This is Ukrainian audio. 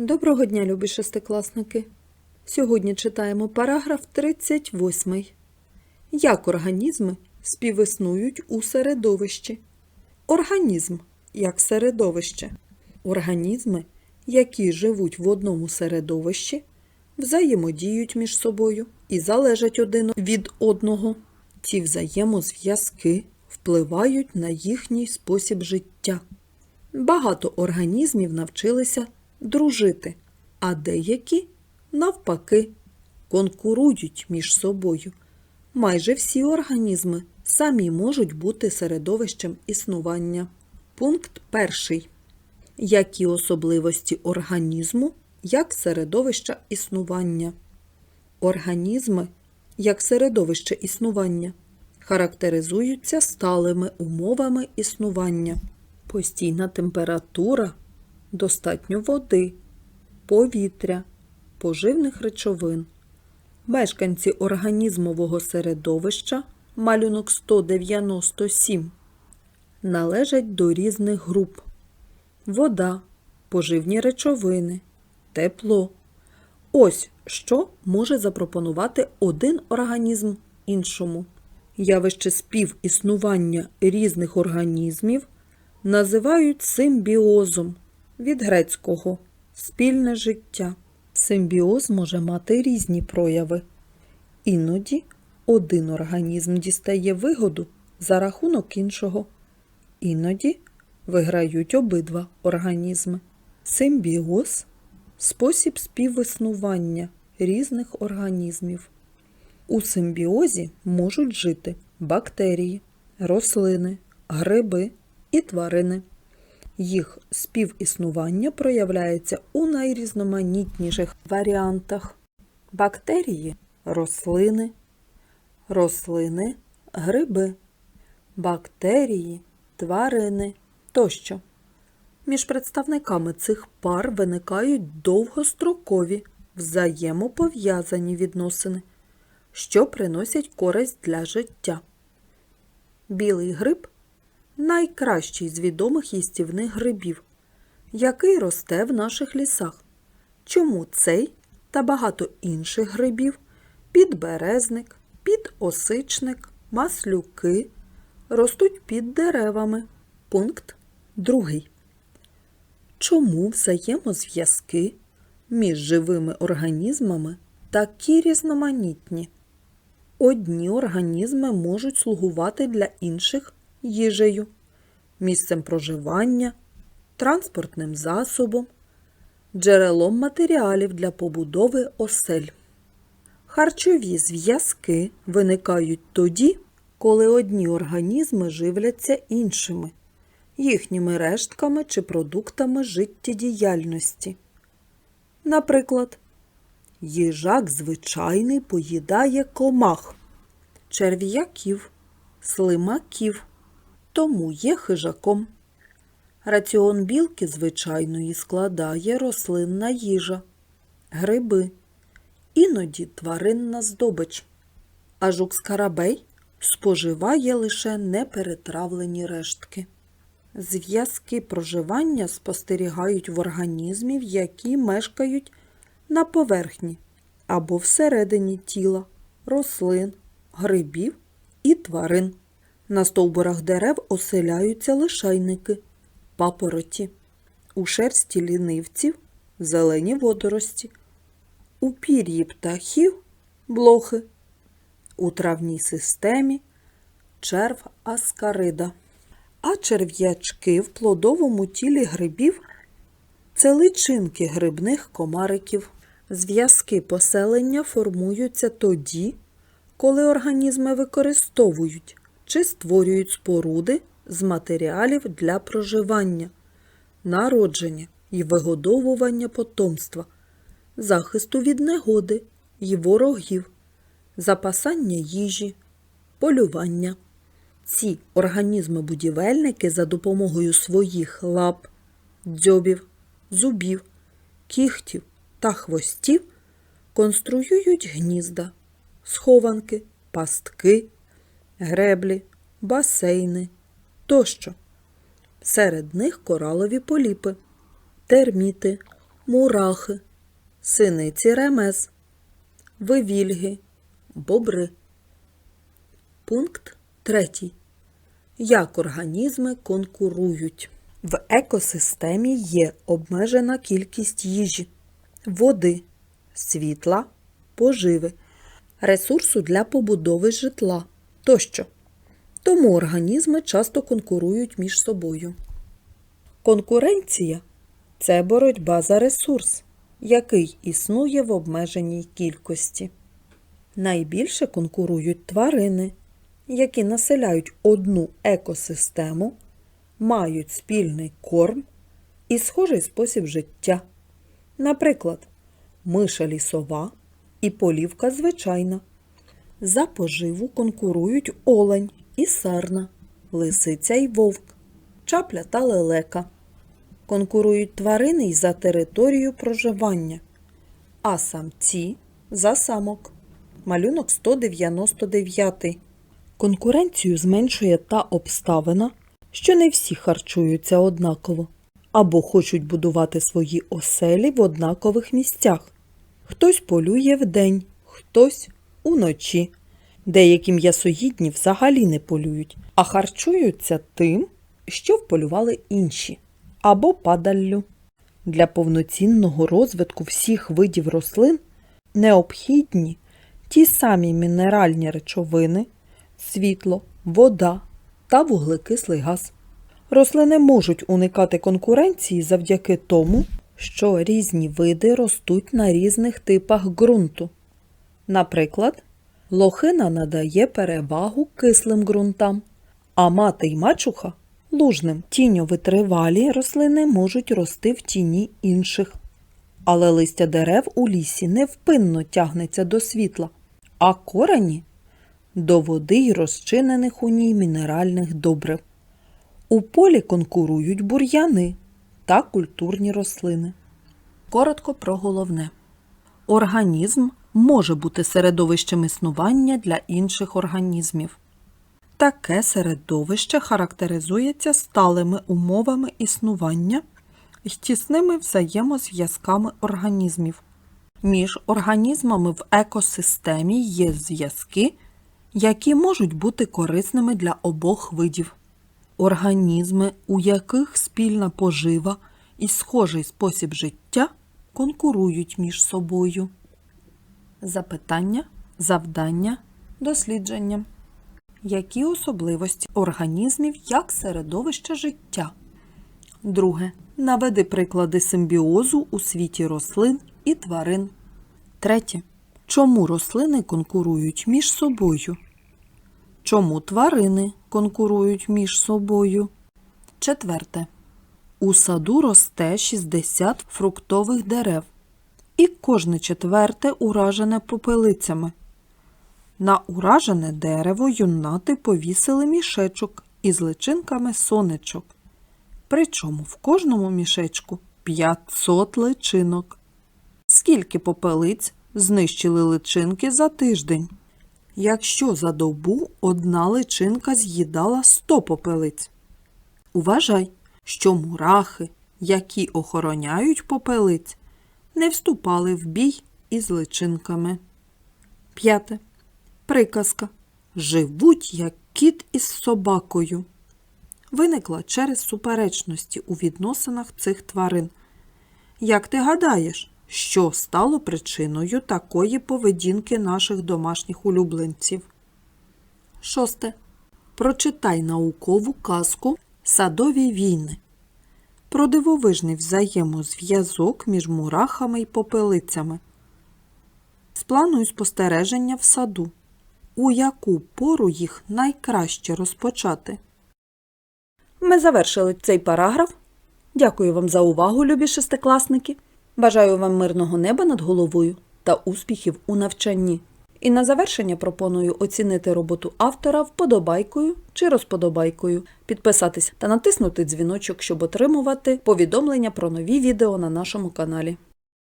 Доброго дня, любі шестикласники! Сьогодні читаємо параграф 38. Як організми співіснують у середовищі? Організм як середовище. Організми, які живуть в одному середовищі, взаємодіють між собою і залежать один від одного. Ці взаємозв'язки впливають на їхній спосіб життя. Багато організмів навчилися дружити, а деякі, навпаки, конкурують між собою. Майже всі організми самі можуть бути середовищем існування. Пункт перший. Які особливості організму як середовища існування? Організми як середовище існування характеризуються сталими умовами існування. Постійна температура, достатньо води, повітря, поживних речовин. Мешканці організмового середовища малюнок 197 належать до різних груп: вода, поживні речовини, тепло. Ось що може запропонувати один організм іншому. Явище співіснування різних організмів називають симбіозом від грецького спільне життя. Симбіоз може мати різні прояви. Іноді один організм дістає вигоду за рахунок іншого. Іноді виграють обидва організми. Симбіоз спосіб співіснування різних організмів. У симбіозі можуть жити бактерії, рослини, гриби і тварини. Їх співіснування проявляється у найрізноманітніших варіантах. Бактерії рослини, рослини гриби, бактерії, тварини тощо. Між представниками цих пар виникають довгострокові взаємопов'язані відносини, що приносять користь для життя. Білий гриб найкращий з відомих їстівних грибів, який росте в наших лісах. Чому цей та багато інших грибів підберезник, підосичник, маслюки ростуть під деревами. Пункт 2. Чому взаємозв'язки між живими організмами такі різноманітні? Одні організми можуть слугувати для інших їжею, місцем проживання, транспортним засобом, джерелом матеріалів для побудови осель. Харчові зв'язки виникають тоді, коли одні організми живляться іншими, їхніми рештками чи продуктами життєдіяльності. Наприклад, їжак звичайний поїдає комах, черв'яків, слимаків, тому є хижаком. Раціон білки звичайної складає рослинна їжа, гриби, іноді тваринна здобич. А жук-скарабей споживає лише неперетравлені рештки. Зв'язки проживання спостерігають в організмів, які мешкають на поверхні або всередині тіла, рослин, грибів і тварин. На стовбурах дерев оселяються лишайники, папороті, у шерсті лінивців зелені водорості, у пір'ї птахів блохи, у травній системі черв аскарида. А черв'ячки в плодовому тілі грибів це личинки грибних комариків. Зв'язки поселення формуються тоді, коли організми використовують чи створюють споруди з матеріалів для проживання, народження і вигодовування потомства, захисту від негоди і ворогів, запасання їжі, полювання. Ці організми-будівельники за допомогою своїх лап, дзьобів, зубів, кігтів та хвостів конструюють гнізда, схованки, пастки, греблі, басейни тощо. Серед них коралові поліпи, терміти, мурахи, синиці ремез, вивільги, бобри. Пункт третій. Як організми конкурують? В екосистемі є обмежена кількість їжі, води, світла, поживи, ресурсу для побудови житла тощо. Тому організми часто конкурують між собою. Конкуренція це боротьба за ресурс, який існує в обмеженій кількості. Найбільше конкурують тварини, які населяють одну екосистему, мають спільний корм і схожий спосіб життя. Наприклад, миша лісова і полівка звичайна. За поживу конкурують олень і сарна, лисиця і вовк, чапля та лелека. Конкурують тварини й за територію проживання, а самці за самок. Малюнок 199. Конкуренцію зменшує та обставина, що не всі харчуються однаково або хочуть будувати свої оселі в однакових місцях. Хтось полює вдень, хтось уночі. Деякі м'ясоїдні взагалі не полюють, а харчуються тим, що вполювали інші, або падаллю. Для повноцінного розвитку всіх видів рослин необхідні ті самі мінеральні речовини, світло, вода та вуглекислий газ. Рослини можуть уникати конкуренції завдяки тому, що різні види ростуть на різних типах ґрунту. Наприклад, лохина надає перевагу кислим ґрунтам, а мати й мачуха лужним. Тіньовитривалі рослини можуть рости в тіні інших. Але листя дерев у лісі невпинно тягнеться до світла, а корені до води й розчинених у ній мінеральних добрив. У полі конкурують бур'яни та культурні рослини. Коротко про головне. Організм може бути середовищем існування для інших організмів. Таке середовище характеризується сталими умовами існування і тісними взаємозв'язками організмів. Між організмами в екосистемі є зв'язки, які можуть бути корисними для обох видів. Організми, у яких спільна пожива і схожий спосіб життя конкурують між собою. Запитання, завдання, дослідження. Які особливості організмів як середовище життя? Друге. Наведи приклади симбіозу у світі рослин і тварин. Третє. Чому рослини конкурують між собою? Чому тварини конкурують між собою? Четверте. У саду росте 60 фруктових дерев, і кожне четверте уражене попелицями. На уражене дерево юнати повісили мішечок із личинками сонечок. Причому в кожному мішечку 500 личинок. Скільки попелиць знищили личинки за тиждень? Якщо за добу одна личинка з'їдала 100 попелиць. Уважай, що мурахи, які охороняють попелиць, не вступали в бій із личинками. П'яте. Приказка. Живуть, як кіт із собакою. Виникла через суперечності у відносинах цих тварин. Як ти гадаєш, що стало причиною такої поведінки наших домашніх улюбленців? Шосте. Прочитай наукову казку Садові війни. Про дивовижний взаємозв'язок між мурахами і попелицями. Сплануй спостереження в саду. У яку пору їх найкраще розпочати? Ми завершили цей параграф. Дякую вам за увагу, любі шестикласники. Бажаю вам мирного неба над головою та успіхів у навчанні. І на завершення пропоную оцінити роботу автора вподобайкою чи розподобайкою, підписатись та натиснути дзвіночок, щоб отримувати повідомлення про нові відео на нашому каналі.